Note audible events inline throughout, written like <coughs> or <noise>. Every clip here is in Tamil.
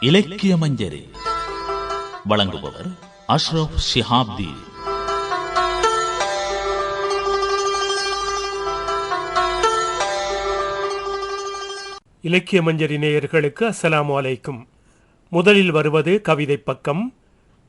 இலக்கிய மஞ்சரி. வழங்குபவர் அஷ்ரப் ஷிஹாப்தி. இலக்கிய மஞ்சரி நேயர்களுக்கு அஸ்ஸலாமு அலைக்கும். முதலில் வருவது கவிதை பக்கம்.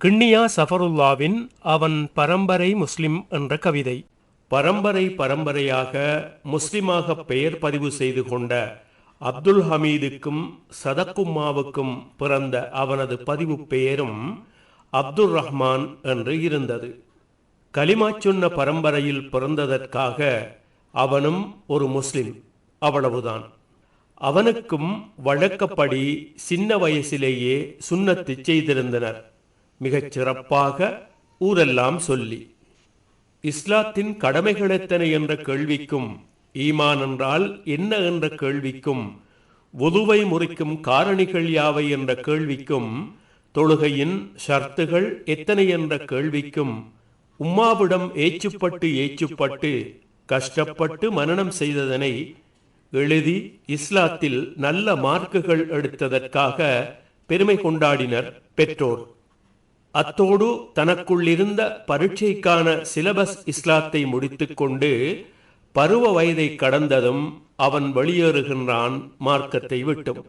கிண்ணியா சஃபருல்லாவின் அவன் பரம்பரை முஸ்லிம் என்ற கவிதை. பரம்பரை பரம்பரையாக முஸ்லிமாக பெயர் பதிவு செய்து கொண்ட அப்துல் ஹமீதுக்கும் சதக்கும்மாவுக்கும் பிறந்த அவனது பதிவு பெயரும் அப்துல் ரஹ்மான் என்று இருந்தது. கலிமா சொன்ன பரம்பரையில் பிறந்ததற்காக அவனும் ஒரு முஸ்லிம். அவ்வளவுதான். அவனுக்கும் வழக்கப்படி சின்ன வயசிலேயே சுண்ணத்து செய்திருந்தனர். மிகச் சிறப்பாக ஊரெல்லாம் சொல்லி. இஸ்லாத்தின் கடமைகள் எத்தனை என்ற கேள்விக்கும் ஈமான் என்றால் என்ன என்ற கேள்விக்கும் உதுவை முறிக்கும் காரணிகள் யாவை என்ற கேள்விக்கும் தொழுகையின் ஷர்த்துகள் எத்தனை என்ற கேள்விக்கும் உம்மாவிடம் ஏச்சுப்பட்டு ஏச்சுப்பட்டு கஷ்டப்பட்டு மனனம் செய்ததனை எழுதி இஸ்லாத்தில் நல்ல மார்க்குகள் எடுத்ததற்காக பெருமை கொண்டாடினர் பெற்றோர். அத்தோடு தனக்குள்ளிருந்த பரீட்சைக்கான சிலபஸ் இஸ்லாத்தை முடித்துக்கொண்டு பருவ வயதை கடந்ததும் அவன் வெளியேறுகின்றான் மார்க்கத்தை விட்டும்.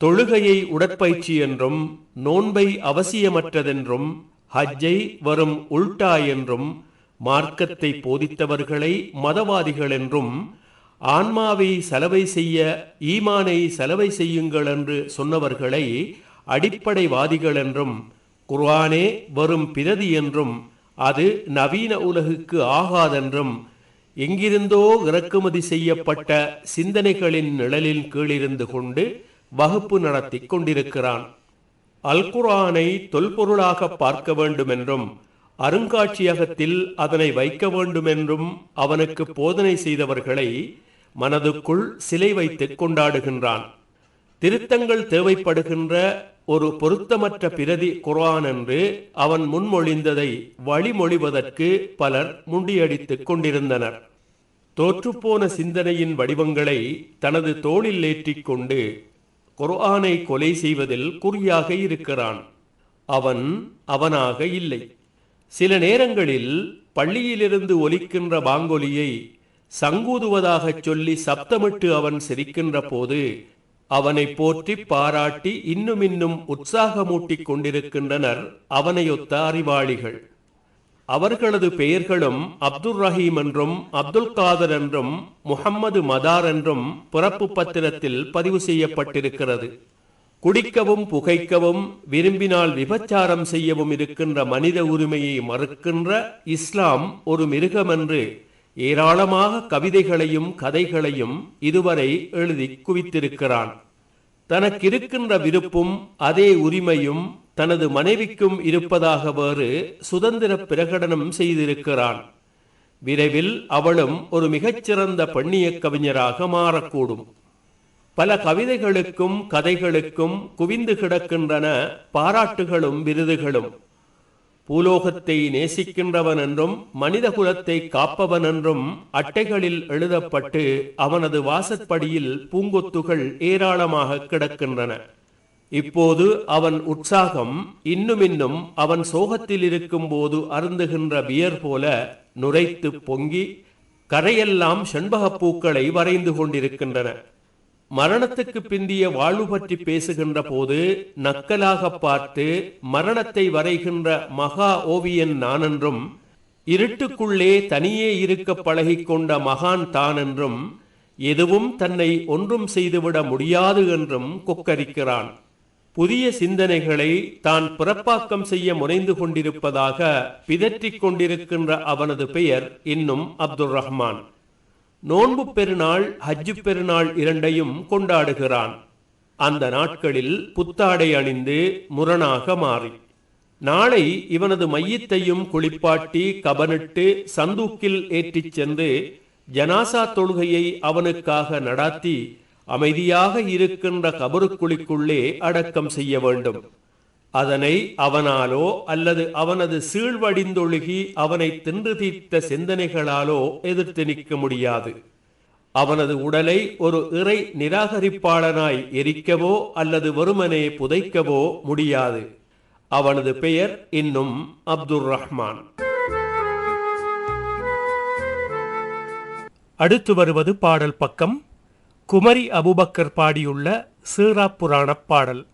தொழுகையை உடற்பயிற்சி என்றும் நோன்பை அவசியமற்றதென்றும் ஹஜ்ஜை வரும் உல்டா என்றும் மார்க்கத்தை போதித்தவர்களை மதவாதிகள் என்றும் ஆன்மாவை செலவை செய்ய ஈமானை செலவை செய்யுங்கள் என்று சொன்னவர்களை அடிப்படைவாதிகள் என்றும் குர்ஆனே வரும் பிரதி என்றும் அது நவீன உலகுக்கு ஆகாதென்றும் எங்கிருந்தோ இறக்குமதி செய்யப்பட்ட சிந்தனைகளின் நிழலின் கீழிருந்து கொண்டு வகுப்பு நடத்தி கொண்டிருக்கிறான். அல் குர்ஆனை தொல்பொருளாக பார்க்க வேண்டுமென்றும் அருங்காட்சியகத்தில் அதனை வைக்க வேண்டுமென்றும் அவனுக்கு போதனை செய்தவர்களை மனதுக்குள் சிலை வைத்து கொண்டாடுகின்றான். திருத்தங்கள் தேவைப்படுகின்ற ஒரு பொருத்தமற்ற பிரதி குரான் என்று அவன் முன்மொழிந்ததை வழிமொழிவதற்கு பலர் முண்டியடித்துக் கொண்டிருந்தனர். தோற்றுப்போன சிந்தனையின் வடிவங்களை தனது தோளில் ஏற்றிக் கொண்டு குர்ஆனை கொலை செய்வதில் குறியாக இருக்கிறான். அவன் அவனாக இல்லை. சில நேரங்களில் பள்ளியிலிருந்து ஒலிக்கின்ற பாங்கொலியை சங்கூதுவதாகச் சொல்லி சப்தமிட்டு அவன் சிரிக்கின்ற போது அவனை போற்றி பாராட்டி இன்னும் இன்னும் உற்சாகமூட்டிக் கொண்டிருக்கின்றனர் அவனையொத்த அறிவாளிகள். அவர்களது பெயர்களும் அப்துல் ரஹீம் என்றும் அப்துல் காதர் என்றும் முகம்மது மதார் என்றும் பிறப்பு பத்திரத்தில் பதிவு செய்யப்பட்டிருக்கிறது. குடிக்கவும் புகைக்கவும் விரும்பினால் விபச்சாரம் செய்யவும் இருக்கின்ற மனித உரிமையை மறுக்கின்ற இஸ்லாம் ஒரு மிருகம் என்று ஏராளமாக கவிதைகளையும் கதைகளையும் இதுவரை எழுதி குவித்திருக்கிறான். தனக்கிருக்கின்ற விருப்பும் அதே உரிமையும் தனது மனைவிக்கும் இருப்பதாக வேறு சுதந்திர பிரகடனம் செய்திருக்கிறான். விரைவில் அவளும் ஒரு மிகச்சிறந்த பெண்ணிய கவிஞராக மாறக்கூடும். பல கவிதைகளுக்கும் கதைகளுக்கும் குவிந்து கிடக்கின்றன பாராட்டுகளும் விருதுகளும். பூலோகத்தை நேசிக்கின்றவன் என்றும் மனித குலத்தை காப்பவன் என்றும் அட்டைகளில் எழுதப்பட்டு அவனது வாசற்படியில் பூங்கொத்துகள் ஏராளமாக கிடக்கின்றன. இப்போது அவன் உற்சாகம் இன்னும் இன்னும் அவன் சோகத்தில் இருக்கும் போது அருந்துகின்ற பியர் போல நுரைத்து பொங்கி கரையெல்லாம் செண்பகப் பூக்களை வரைந்து கொண்டிருக்கின்றன. மரணத்துக்கு பிந்திய வாழ்வு பற்றி பேசுகின்ற போது நக்கலாக பார்த்து மரணத்தை வரைகின்ற மகா ஓவியன் நானென்றும் இருட்டுக்குள்ளே தனியே இருக்க பழகிக்கொண்ட மகான் தான் என்றும் எதுவும் தன்னை ஒன்றும் செய்துவிட முடியாது என்றும் கொக்கரிக்கிறான். புதிய சிந்தனைகளை தான் பிறப்பாக்கம் செய்ய முனைந்து கொண்டிருப்பதாக பிதற்றிக் கொண்டிருக்கின்ற அவனது பெயர் இன்னும் அப்துல் ரஹ்மான். நோன்பு பெருநாள் ஹஜ்ஜு பெருநாள் இரண்டையும் கொண்டாடுகிறான். அந்த நாட்களில் புத்தாடை அணிந்து முரணாக மாறி. நாளை இவனது மையத்தையும் குளிப்பாட்டி கபனிட்டு சந்தூக்கில் ஏற்றிச் சென்று ஜனாசா தொழுகையை அவனுக்காக நடாத்தி அமைதியாக இருக்கின்ற கபருக்குழிக்குள்ளே அடக்கம் செய்ய வேண்டும். அதனை அவனாலோ அல்லது அவனது சீழ்வடிந்தொழுகி அவனை தின்று தீர்த்த சிந்தனைகளாலோ எதிர்த்து நிற்க முடியாது. அவனது உடலை ஒரு இறை நிராகரிப்பாளனாய் எரிக்கவோ அல்லது வெறுமனே புதைக்கவோ முடியாது. அவனது பெயர் இன்னும் அப்துல் ரஹ்மான் அடுத்து வருவது பாடல் பக்கம். குமரி அபுபக்கர் பாடியுள்ள சீராப்புராணப் பாடல்.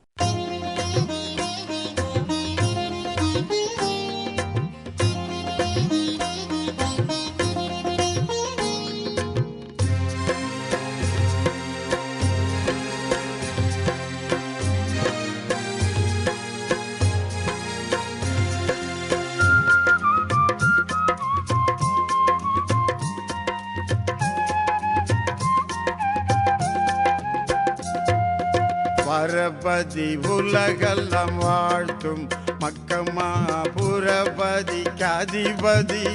பரபதி உலகெல்லாம் வாழ்த்தும். மக்கம்மா புரபதி கதிபதி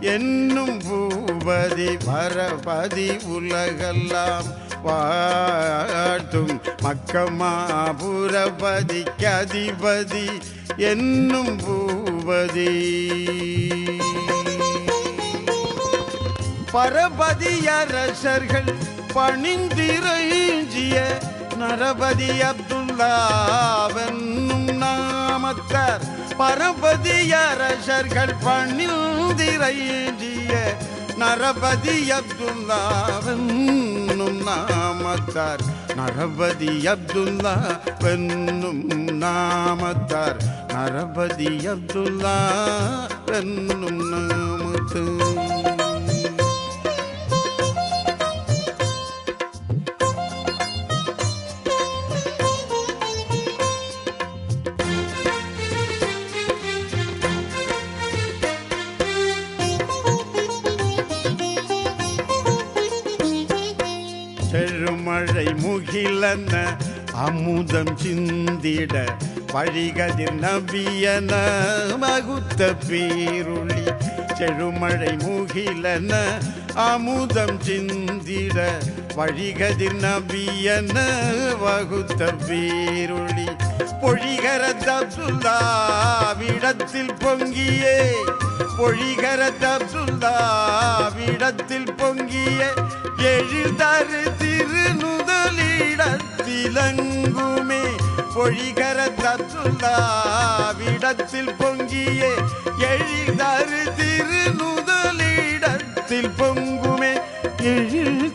என்னும் பூபதி பரபதி உலகெல்லாம் வாழ்த்தும். மக்கம்மா புரபதி கதிபதி என்னும் பூபதி. பரபதி அரசர்கள் பணிந்திரஞ்சிய நரபதி அப்துல்லாவென்னும் நாமத்தார் பரபதி அரசர்கள் பணிந்திரைஞ்சிய நரபதி அப்துல்லாவென்னும் நாமத்தார் நரபதி அப்துல்லா வென்னும் நாமத்தார் நரபதி அப்துல்லா வென்னும் நாமத்தார் முகிலன அமுதம் சிந்திட வழிகதிர் நவியன மகுத்த பேருளி செழுமழை முகிலன அமுதம் சிந்திட வழிகதிர் நவியன வகுத்த பேருளி. பொழிகர தப்துல்லாவிடத்தில் பொங்கியே. பொழிகர தப்துல்லாவிடத்தில் பொங்கிய. எழில்தரு திருநுதலிடத்திலங்குமே. பொழிகர தப்துல்லாவிடத்தில் பொங்கிய. எழில்தரு திருநுதலிடத்தில் பொங்குமே. எழில்தரு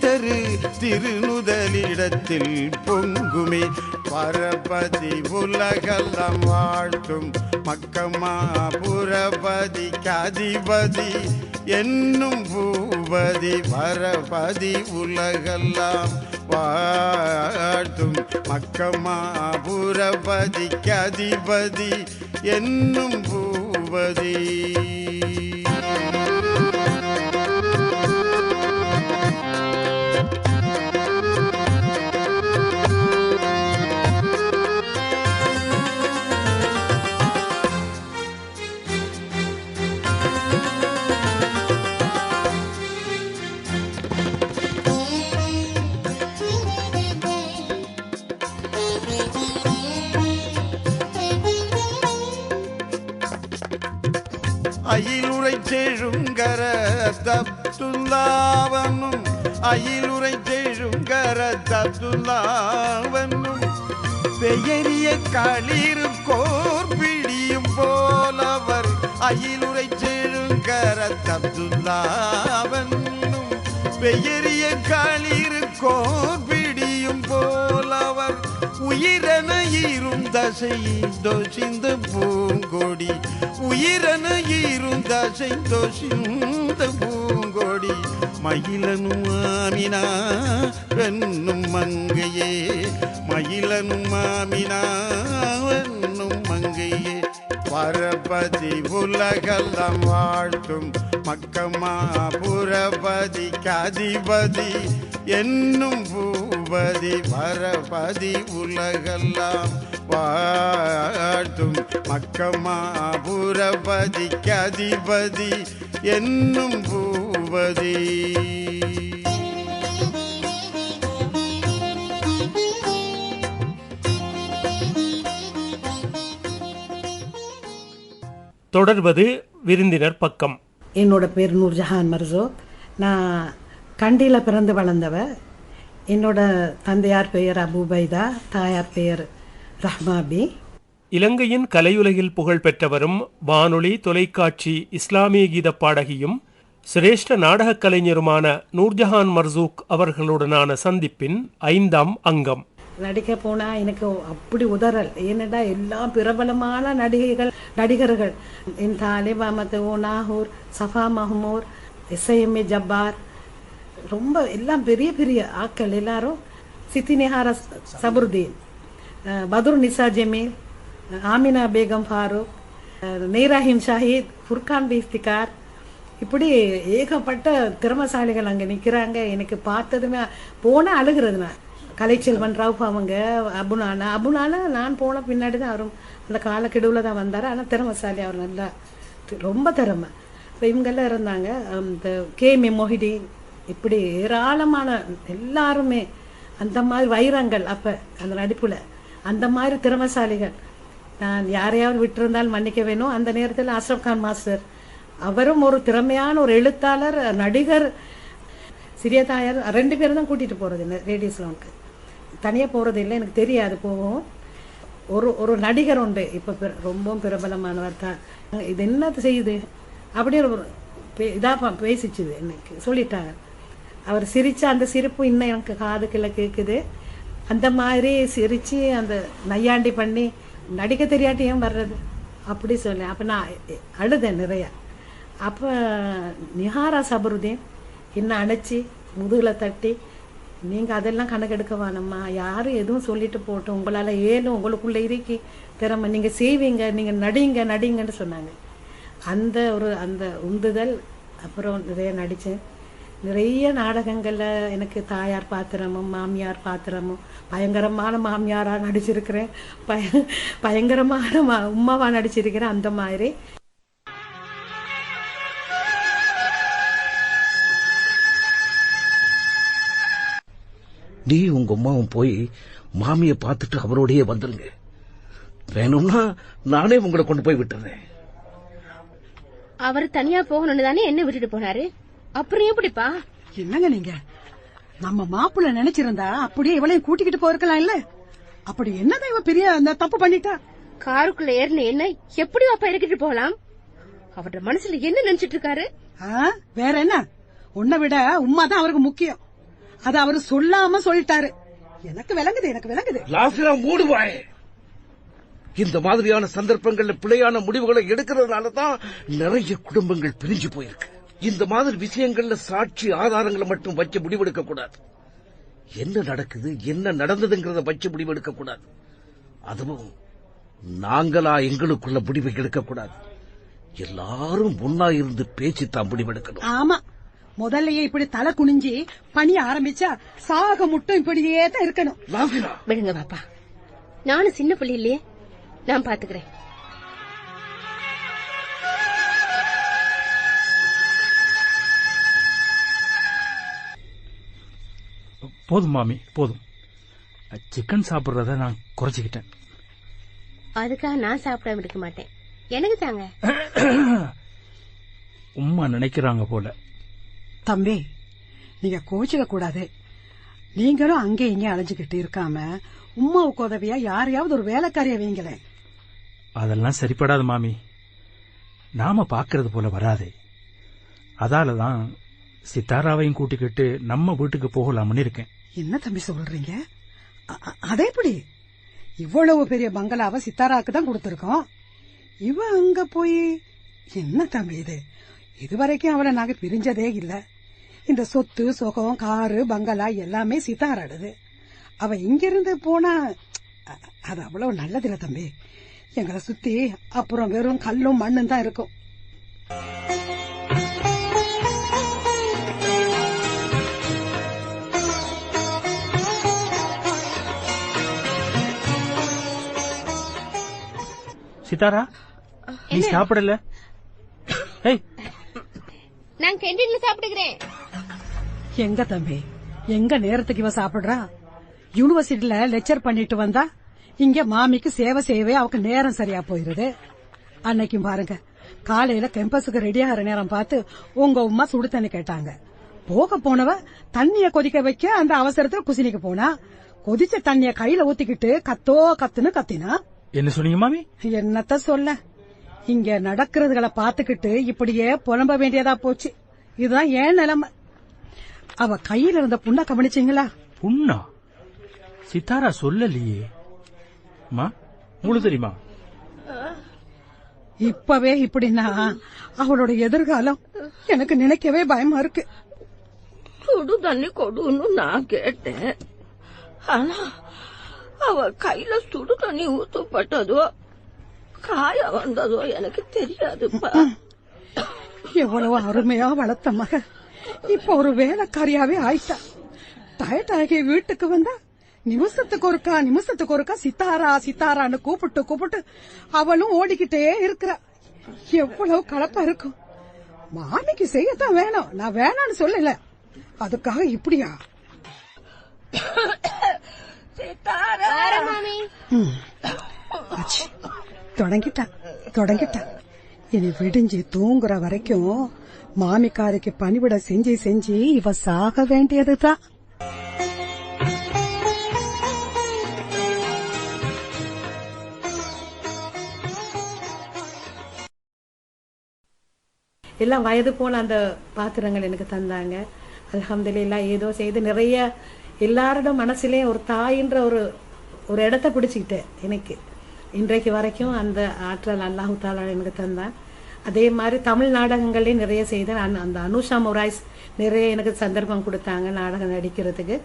திருநுதலிடத்தில் பொங்குமே. பரபதி உலகெல்லாம் வாழ்த்தும் மக்கமா புரபதி கதிபதி என்னும் பூபதி பரபதி உலகெல்லாம் வாழ்த்தும் மக்கமா புரபதி கதிபதி என்னும் பூபதி. செழுங்கர தப்துல்லாவனும் அயிலுரை செழுங்கர தப்துல்லாவனும் பெயரிய களிரு கோர் பிடியும் போலவர் அயிலுரை செழுங்கர தப்துல்லாவனும் பெயரிய களிறு கோர் உயிரென இருந்தசை தோஷிந்த பூங்கொடி. உயிரென இருந்தசை தோஷிந்த பூங்கொடி. மயிலனும் மாமினா வெண்ணும் மங்கையே. மயிலனும் மாமினா வெண்ணும் மங்கையே. பரபதி உலகெல்லாம் வாழ்த்தும் மக்கமா புரபதி கதிபதி என்னும் பூ பூபதி பரபதி உலகெல்லாம் வாழ்த்தும் மக்கமா புரபதி கதிபதி என்னும் பூபதி. தொடர்வது விருந்தினர் பக்கம். என்னோட பேர் நூர்ஜஹான் மர்சோக் நான் கண்டியில பிறந்து வளர்ந்தவ என்னோட தந்தையார் பெயர் அபுபைதா தாயார் பெயர் ரஹ்மாபி. இலங்கையின் கலையுலகில் புகழ் பெற்றவரும் வானொலி தொலைக்காட்சி இஸ்லாமிய கீத பாடகியும் சிரேஷ்ட நாடகக் கலைஞருமான நூர்ஜஹான் மர்சூக் அவர்களுடனான சந்திப்பின் ஐந்தாம் அங்கம். நடிக்க போனா எனக்கு அப்படி உதறல். ஏனடா எல்லாம் பிரபலமான நடிகைகள் நடிகர்கள். என் தாலிப் அஹமத் ஓ நாகூர் சஃபா மஹமூர் எஸ்ஐஎம்ஏ ஜப்பார் ரொம்ப எல்லாம் பெரிய பெரிய ஆட்கள் எல்லாரும் சித்தி நிஹார சபருதீன் பதுர் நிசா ஜமீல் ஆமினா பேகம் ஃபாரூக் நெய்ராஹிம் ஷாஹித் ஃபுர்கான் பீஸ்திகார் இப்படி ஏகப்பட்ட திறமசாலிகள் அங்கே நிற்கிறாங்க எனக்கு பார்த்ததுமே போனால் அழுகிறது நான். கலைச்செல்வன் ரவுப் அவங்க அபுனானா அபுனானா நான் போன பின்னாடி தான் அவரும் அந்த காலக்கெடுவில் தான் வந்தார். ஆனால் திறமசாலி அவர் நல்லா ரொம்ப திறமை. இப்போ இவங்கெல்லாம் இருந்தாங்க. அந்த கே மெ இப்படி ஏராளமான எல்லாருமே அந்த மாதிரி வைரங்கள் அப்போ அந்த நடிப்பில். அந்த மாதிரி திறமசாலிகள். நான் யாரையாவது விட்டிருந்தால் மன்னிக்க வேணும். அந்த நேரத்தில் அஷ்ரப் கான் மாஸ்டர். அவரும் ஒரு திறமையான ஒரு எழுத்தாளர் நடிகர் சிறிய தாயார் ரெண்டு பேரும் தான் கூட்டிகிட்டு போகிறது இந்த ரேடியோ ஸ்லோனுக்கு தனியாக போகிறது இல்லை எனக்கு தெரியாது போகும் ஒரு ஒரு நடிகர் உண்டு. இப்போ பிர- ரொம்பவும் பிரபலமானவர் தான். இது என்னது செய்யுது? அப்படியே ஒரு பே- பேசிச்சுது எனக்கு சொல்லிட்டாங்க. அவர் சிரிச்ச அந்த சிரிப்பு இன்னும் எனக்கு காதுக்குள்ள கேட்குது அந்த மாதிரி சிரித்து அந்த நையாண்டி பண்ணி நடிக்க தெரியாட்டியும் வர்றது? அப்படி சொல்லி அப்போ நான் அழுதேன் நிறையா. அப்போ நிஹாரா சபருதீன் என்ன அணைச்சி முதுகில் தட்டி நீங்கள் அதெல்லாம் கணக்கெடுக்க வேணாம்மா. யாரும் எதுவும் சொல்லிட்டு போட்டோம் உங்களால் ஏலும் உங்களுக்குள்ளே இருக்கி திறமை. நீங்கள் செய்வீங்க நீங்கள் நடிங்க நடிங்கன்னு சொன்னாங்க. அந்த ஒரு அந்த உந்துதல் அப்புறம் நிறைய நடித்தேன் நிறைய நாடகங்களில் எனக்கு தாயார் பாத்திரமும் மாமியார் பாத்திரமும் பயங்கரமான மாமியாராக நடிச்சிருக்கிறேன். பய பயங்கரமான மா உமாவாக நடிச்சிருக்கிறேன் அந்த மாதிரி. நீ உங்க அம்மாவும் போய் மாமியை பார்த்துட்டு அவரோடயே வந்துருங்க. வேணும்னா நானே உங்களை கொண்டு போய் விட்டுறேன். அவர் தனியா போகணும்னு தானே என்ன விட்டுட்டு போனாரு? அப்புறம் எப்படிப்பா? என்னங்க நீங்க? நம்ம மாப்பிள்ள நினைச்சிருந்தா அப்படியே இவளையும் கூட்டிக்கிட்டு போயிருக்கலாம் இல்ல? அப்படி என்னதான் இவ பெரிய அந்த தப்பு பண்ணிட்டா? காருக்குள்ள ஏறின என்ன எப்படி அப்பா இறக்கிட்டு போகலாம்? அவரோட மனசுல என்ன நினைச்சிட்டு இருக்காரு? ஆ, வேற என்ன? உன்னை விட உம்மா தான் அவருக்கு முக்கியம். அத அவரு சொல்லாம சொல்லிட்டாரு. எனக்கு விளங்குது எனக்கு விளங்குது. லாஃபியா மூடுவாய். இந்த மாதிரியான சந்தர்ப்பங்கள்ல பிழையான முடிவுகளை எடுக்கிறதுனால தான் நிறைய குடும்பங்கள் பிரிஞ்சு போயிருக்கு. இந்த மாதிரி விஷயங்கள்ல சாட்சி ஆதாரங்களை மட்டும் வச்சு முடிவெடுக்க கூடாது என்ன நடக்குது என்ன நடந்ததுங்கிறத வச்சு முடிவெடுக்க கூடாது அதுவும் நாங்களா எங்களுக்குள்ள முடிவை எடுக்க கூடாது எல்லாரும் ஒன்னா இருந்து பேசி தான் முடிவெடுக்கணும். ஆமா. முதல்லயே இப்படி தலை குனிஞ்சி பணிய ஆரம்பிச்சா சாக மட்டும் இப்படியே தான் இருக்கணும் விடுங்க பாப்பா. நானும் சின்ன பிள்ளை இல்லையே. நான் பாத்துக்கிறேன். போதும் மாமி போதும். சிக்கன் சாப்பிடுறத நான் குறைச்சிக்கிட்டேன். அதுக்காக நான் சாப்பிடாம இருக்க மாட்டேன். எனக்கு தாங்க. <coughs> உம்மா நினைக்கிறாங்க போல. தம்பி நீங்க கோச்சிக்க கூடாது நீங்களும் அங்கே இங்கே அலைஞ்சுக்கிட்டு இருக்காம உமாவுக்கு உதவியா யாரையாவது ஒரு வேலைக்காரிய வைங்களேன். அதெல்லாம் சரிப்படாது மாமி. நாம பாக்குறது போல வராதே. அதால தான் சித்தாராவையும் கூட்டிக்கிட்டு நம்ம வீட்டுக்கு போகலாம்னு இருக்கேன். என்ன தம்பி சொல்றீங்க? அதே எப்படி? இவ்வளவு பெரிய பங்களாவை சித்தாராக்கு தான் கொடுத்துருக்கோம். இவ அங்க போய் என்ன தம்பி இது? இதுவரைக்கும் அவளை நாங்க பிரிஞ்சதே இல்ல. இந்த சொத்து சுகம் காரு பங்களா எல்லாமே சித்தாராடுது. அவ இங்கிருந்து போனா அது அவ்வளவு நல்லதில்ல தம்பி. எங்களை சுத்தி அப்புறம் வெறும் கல்லும் மண்ணும் தான் இருக்கும். சித்தாரா? நீ சாப்பிடல? ஏய். நான் கேண்டீன்ல சாப்பிட்டுக்கிறேன். எங்க தம்பி? எங்க நேரத்துக்கு இவ சாப்பிடுறா? யூனிவர்சிட்டில லெக்சர் பண்ணிட்டு வந்தா இங்க மாமிக்கு சேவை செய்யவே அவக்கு நேரம் சரியா போயிருது. அன்னைக்கும் பாருங்க காலையில கேம்பஸுக்கு ரெடி ஆகிற நேரம் பார்த்து உங்க உமா சுடு தண்ணி கேட்டாங்க. போக போனவ தண்ணிய கொதிக்க வைக்க அந்த அவசரத்துல குசினிக்கு போனா கொதிச்ச தண்ணிய கையில ஊத்திக்கிட்டு கத்தோ கத்துன்னு கத்தினா என்ன சொன்னீங்க மாமி? என்னத்த சொல்ல? இங்க நடக்கிறதுகளை பாத்துக்கிட்டு இப்படியே புலம்ப வேண்டியதா போச்சு. இதுதான் ஏன் நிலைமை. அவ கையில இருந்த புண்ண கவனிச்சீங்களா? புண்ணா? சித்தாரா சொல்லலையே. அம்மா உங்களுக்கு தெரியுமா? இப்பவே இப்படின்னா அவளோட எதிர்காலம் எனக்கு நினைக்கவே பயமா இருக்கு. சுடு தண்ணி கொடுன்னு நான் கேட்டேன். ஆனா அவ கையில சுடு தண்ணி ஊத்தப்பட்டதோ காய வந்ததோ எனக்கு தெரியாதுப்பா. எவ்வளவு அருமையா வளர்த்த மக. இப்ப ஒரு வேலைக்காரியாவே ஆயிட்டா. டயட் ஆகி வீட்டுக்கு வந்தா நிமிஷத்துக்கு ஒருக்கா நிமிஷத்துக்கு ஒருக்கா சித்தாரா சித்தாரான்னு கூப்பிட்டு கூப்பிட்டு அவளும் ஓடிக்கிட்டே இருக்கிறா. எவ்வளவு கலப்பா இருக்கும். மாமிக்கு செய்யத்தான் வேணும். நான் வேணான்னு சொல்லல. அதுக்காக இப்படியா? ம். ஆச்சு. தொடங்கிட்டா தொடங்கிட்டா இனி விடிஞ்சு தூங்குற வரைக்கும் மாமிக்காரிக்கு பணிவிட செஞ்சு செஞ்சு இவ சாக வேண்டியதுதான். எல்லாம் வயது போல அந்த பாத்திரங்கள் எனக்கு தந்தாங்க. அல்ஹம்துலில்லாஹ் ஏதோ செய்து நிறைய எல்லாரோட மனசுலேயும் ஒரு தாயின்ற ஒரு ஒரு இடத்த பிடிச்சிக்கிட்டேன் எனக்கு இன்றைக்கு வரைக்கும் அந்த ஆற்றல் அல்லாஹு தாலா எனக்கு தந்தான். அதே மாதிரி தமிழ் நாடகங்களையும் நிறைய செய்தேன். அந் அந்த அனுஷா மொராய்ஸ் நிறைய எனக்கு சந்தர்ப்பம் கொடுத்தாங்க நாடகம் நடிக்கிறதுக்கு.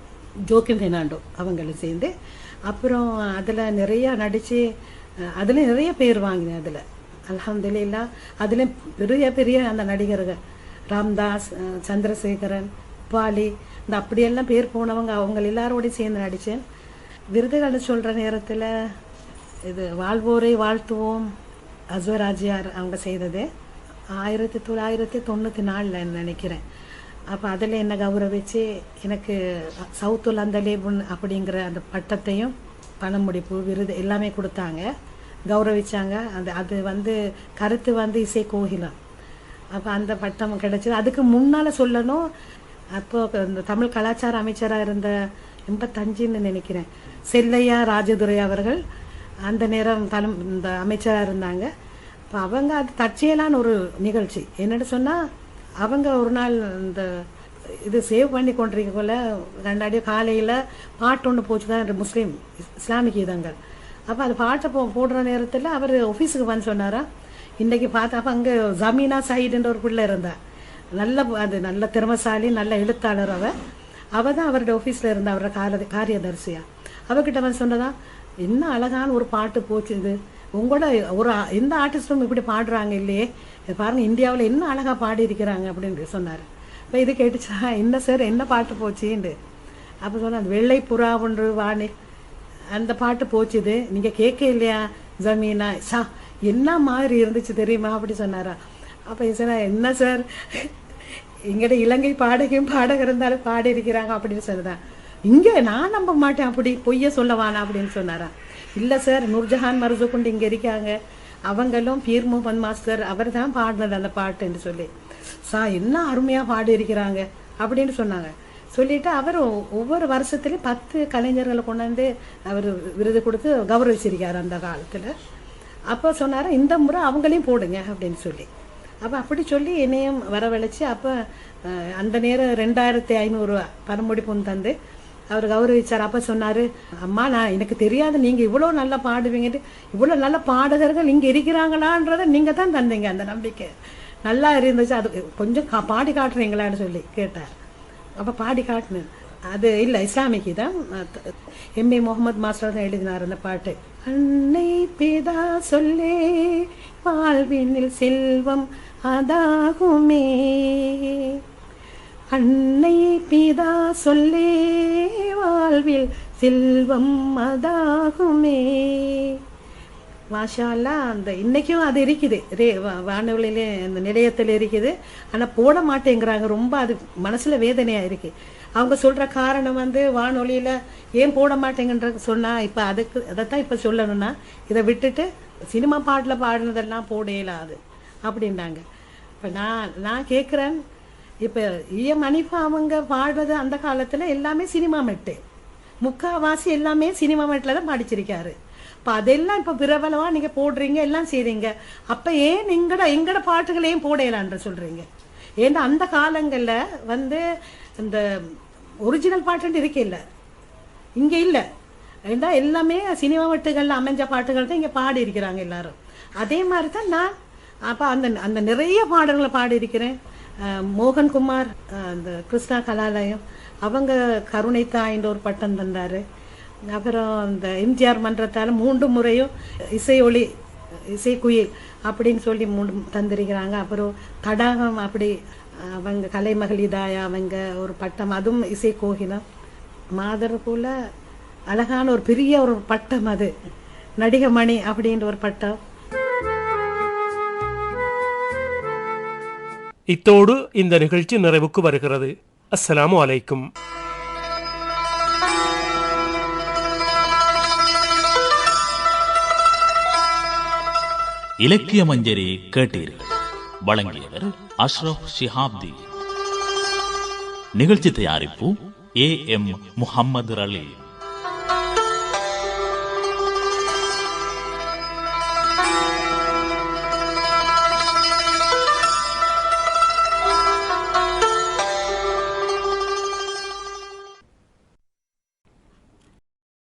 ஜோக்கிம் ஃபெர்னாண்டோ அவங்களும் சேர்ந்து. அப்புறம் அதில் நிறையா நடித்து அதில் நிறைய பேர் வாங்கினேன் அதில். அல்ஹம்துலில்லா அதுலேயும் பெரிய பெரிய அந்த நடிகர்கள். ராம்தாஸ் சந்திரசேகரன் பாலி இந்த அப்படியெல்லாம் பேர் போனவங்க அவங்க எல்லாரோடையும் சேர்ந்து நடித்தேன். விருதுகளை சொல்கிற நேரத்தில் இது வாழ்வோரை வாழ்த்துவோம் அஸ்வராஜியார் அவங்க செய்தது. ஆயிரத்தி தொள்ளாயிரத்தி தொண்ணூற்றி நாலில் நினைக்கிறேன். அப்போ அதில் என்னை கௌரவிச்சு எனக்கு சவுத்துல் அந்தலேபுன் அப்படிங்கிற அந்த பட்டத்தையும் பணமுடிப்பு விருது எல்லாமே கொடுத்தாங்க. கௌரவிச்சாங்க. அந்த அது வந்து கருத்து வந்து இசை கோகிலம் அப்போ அந்த பட்டம் கிடச்சிது. அதுக்கு முன்னால் சொல்லணும் அப்போ இந்த தமிழ் கலாச்சார அமைச்சராக இருந்த எண்பத்தஞ்சுன்னு நினைக்கிறேன். செல்லையா ராஜதுரை அவர்கள் அந்த நேரம் தலம் இந்த அமைச்சராக இருந்தாங்க. இப்போ அவங்க அது தற்செயலான ஒரு நிகழ்ச்சி. என்னென்னு சொன்னால் அவங்க ஒரு நாள் இந்த இது சேவ் பண்ணி கொண்டிருக்கக்குள்ள ரெண்டாடியோ காலையில் பாட்டு ஒன்று போச்சு தான் முஸ்லீம் இஸ்- இஸ்லாமிக் கீதங்கள். அப்போ அது பாட்டை போ போடுற நேரத்தில் அவர் ஆஃபீஸுக்கு வந்து சொன்னாரா இன்றைக்கி பார்த்தா அப்போ அங்கே ஜமீனா சைடுன்ற ஒரு பிள்ளை இருந்தா. நல்ல அது நல்ல திறமசாலி நல்ல எழுத்தாளர் அவள் அவ. தான் அவரோட ஆஃபீஸில் இருந்த அவரோட கால காரியதரிசியா. அவகிட்ட வந்து சொன்னதா என்ன அழகான ஒரு பாட்டு போச்சு இது. உங்களோட ஒரு எந்த ஆர்டிஸ்டும் இப்படி பாடுறாங்க இல்லையே. இது பாருங்க இந்தியாவில் என்ன அழகாக பாடி இருக்கிறாங்க அப்படின்னு சொன்னார். இப்போ இது கேட்டுச்சா என்ன சார் என்ன பாட்டு போச்சுண்டு அப்போ சொன்ன வெள்ளை புறா ஒன்று வாணி அந்த பாட்டு போச்சுது நீங்கள் கேட்க இல்லையா ஜமீனா? சா என்ன மாதிரி இருந்துச்சு தெரியுமா? அப்படி சொன்னாரா. அப்போ சார் என்ன சார்? எங்கிட்ட இலங்கை பாடகையும் பாடகர் இருந்தாலும் பாடி இருக்கிறாங்க அப்படின்னு சொன்னதான் இங்கே நான் நம்ப மாட்டேன் அப்படி பொய்ய சொல்லவானா அப்படின்னு சொன்னாரா இல்லை சார் நூர்ஜஹான் மருசூ கொண்டு இங்கே இருக்காங்க. அவங்களும் பீர் முகமது மாஸ்டர் அவர் தான் பாடினது அந்த பாட்டுன்னு சொல்லி. சா என்ன அருமையாக பாடி இருக்கிறாங்க அப்படின்னு சொன்னாங்க. சொல்லிட்டு அவர் ஒவ்வொரு வருஷத்துலேயும் பத்து கலைஞர்களை கொண்டாந்து அவர் விருது கொடுத்து கௌரவிச்சிருக்கார் அந்த காலத்தில். அப்போ சொன்னார் இந்த முறை அவங்களையும் போடுங்க அப்படின்னு சொல்லி. அப்போ அப்படி சொல்லி என்னையும் வரவழைச்சி அப்போ அந்த நேரம் ரெண்டாயிரத்தி ஐநூறுரூவா பரமுடி பொன் தந்து அவர் கௌரவிச்சார். அப்போ சொன்னார் அம்மா நான் எனக்கு தெரியாது. நீங்கள் இவ்வளோ நல்லா பாடுவீங்கன்ட்டு இவ்வளோ நல்ல பாடகர்கள் இங்கே இருக்கிறாங்களான்றதை நீங்கள் தான் தந்தீங்க. அந்த நம்பிக்கை நல்லா இருந்துச்சு. அது கொஞ்சம் கா- பாடி காட்டுறீங்களான்னு சொல்லி கேட்டார். அப்போ பாடி காட்டினேன். அது இல்லை இஸ்லாமிக்கு தான். எம்ஏ முகமது மாஸ்டர் தான் எழுதினார் அந்த பாட்டு. அன்னை பேதா சொல்லே வாழ்வினில் செல்வம் அதாகுமே. அன்னை பிதா சொல்லே வாழ்வில் செல்வம் அதாகுமே. மாஷா அந்த இன்னைக்கும் அது இருக்குது. ரே வானொலியிலே அந்த நிலையத்தில் இருக்குது. ஆனால் போட மாட்டேங்கிறாங்க. ரொம்ப அது மனசில் வேதனையாக இருக்கு. அவங்க சொல்கிற காரணம் வந்து வானொலியில் ஏன் போட மாட்டேங்கன்ற சொன்னால் இப்போ அதுக்கு அதைத்தான் இப்போ சொல்லணும்னா இதை விட்டுட்டு சினிமா பாட்டில் பாடினதெல்லாம் போட இயலாது அப்படின்னாங்க இப்போ நான் நான் கேட்குறேன் இப்போ ஈயம் அனிஃபா அவங்க பாடுறது அந்த காலத்தில் எல்லாமே சினிமா மெட்டு. முக்காவாசி எல்லாமே சினிமா மெட்டில் தான் படிச்சிருக்காரு. இப்போ அதெல்லாம் இப்போ பிரபலமாக நீங்கள் போடுறீங்க எல்லாம் செய்கிறீங்க அப்போ ஏன் எங்கட எங்கட பாட்டுகளையும் போடையலான்ற சொல்கிறீங்க ஏன்னா அந்த காலங்களில் வந்து இந்த ஒரிஜினல் பாட்டுன்னு இருக்கே இல்லை. இங்க ஏன்னா எல்லாமே சினிமா மெட்டுகளில் அமைஞ்ச பாட்டுகள் தான் இங்கே பாடி இருக்கிறாங்க எல்லாரும். அதே மாதிரி தான் நான் அப்போ அந்த அந்த நிறைய பாடல்களை பாடியிருக்கிறேன். மோகன்குமார் அந்த கிருஷ்ணா கலாலயம் அவங்க கருணை தாயின்ற ஒரு பட்டம் தந்தார். அப்புறம் இந்த எம்ஜிஆர் மன்றத்தால் மூன்று முறையும் இசை ஒளி இசைக்குயில் அப்படின்னு சொல்லி மூணு தந்திருக்கிறாங்க. அப்புறம் தடாகம் அப்படி அவங்க கலைமகள் இதாயா அவங்க ஒரு பட்டம் அதுவும் இசை கோகிலம். மாதர் போல் அழகான ஒரு பெரிய ஒரு பட்டம் அது. நடிகமணி அப்படின்ற ஒரு பட்டம். இத்தோடு இந்த நிகழ்ச்சி நிறைவுக்கு வருகிறது. அஸ்ஸலாமு அலைக்கும். இலக்கிய மஞ்சரி கேட்டீர்கள். வழங்கியவர் அஷ்ரப் ஷிஹாப்தி. நிகழ்ச்சி தயாரிப்பு ஏ எம் முஹம்மது ரலீம்